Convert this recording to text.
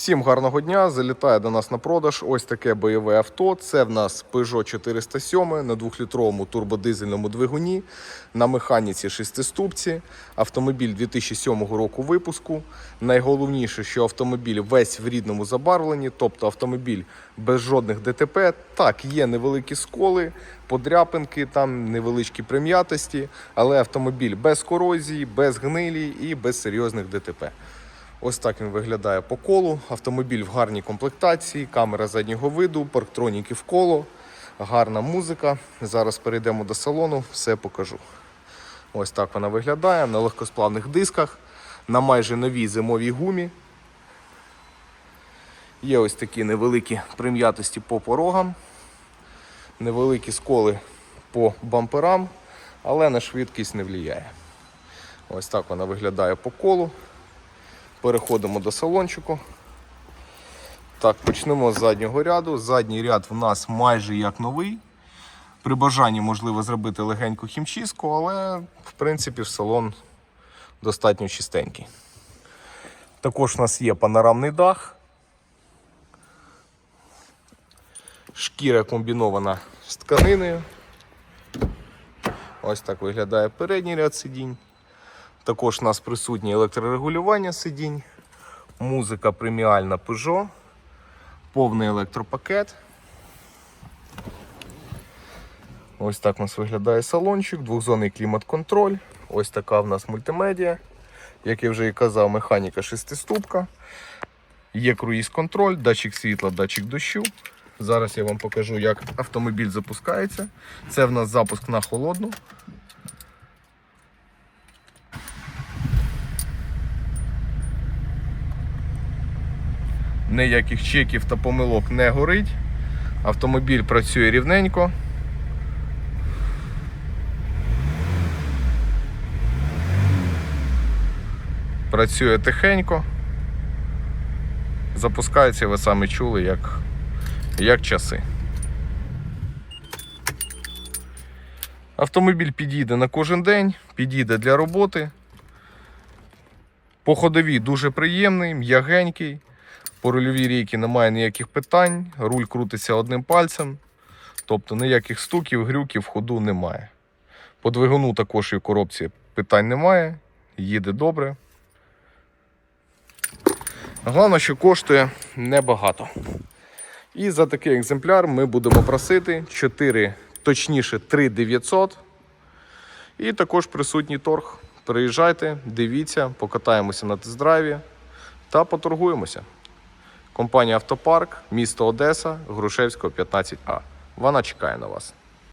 Всім гарного дня! Залітає до нас на продаж ось таке бойове авто. Це в нас Peugeot 407 на 2-літровому турбодизельному двигуні на механіці шестиступці. Автомобіль 2007 року випуску. Найголовніше, що автомобіль весь в рідному забарвленні, тобто автомобіль без жодних ДТП. Так, є невеликі сколи, подряпинки, там невеличкі прим'ятості, але автомобіль без корозії, без гнилі і без серйозних ДТП. Ось так він виглядає по колу. Автомобіль в гарній комплектації, камера заднього виду, парктроніки в коло, гарна музика. Зараз перейдемо до салону, все покажу. Ось так вона виглядає на легкосплавних дисках, на майже новій зимовій гумі. Є ось такі невеликі прим'ятості по порогам, невеликі сколи по бамперам, але на швидкість не впливає. Ось так вона виглядає по колу. Переходимо до салончику. Так, почнемо з заднього ряду. Задній ряд в нас майже як новий. При бажанні можливо зробити легеньку хімчистку, але в принципі салон достатньо чистенький. Також у нас є панорамний дах. Шкіра комбінована з тканиною. Ось так виглядає передній ряд сидінь. Також у нас присутнє електрорегулювання сидінь, музика преміальна Peugeot, повний електропакет. Ось так у нас виглядає салончик, двохзонний клімат-контроль. Ось така в нас мультимедіа. Як я вже і казав, механіка шестиступка. Є круїз-контроль, датчик світла, датчик дощу. Зараз я вам покажу, як автомобіль запускається. Це в нас запуск на холодну. Ніяких чеків та помилок не горить. Автомобіль працює рівненько. Працює тихенько. Запускається, ви самі чули, як, як часи. Автомобіль підійде на кожен день, підійде для роботи. По ходовій дуже приємний, м'ягенький. По рульовій рейці немає ніяких питань, руль крутиться одним пальцем, тобто ніяких стуків, грюків ходу немає. По двигуну також і в коробці питань немає, їде добре. Головне, що коштує небагато. І за такий екземпляр ми будемо просити 4, точніше 3900. І також присутній торг. Приїжджайте, дивіться, покатаємося на тест-драйві та поторгуємося. Компанія Автопарк, місто Одеса, Грушевського, 15А. Вона чекає на вас.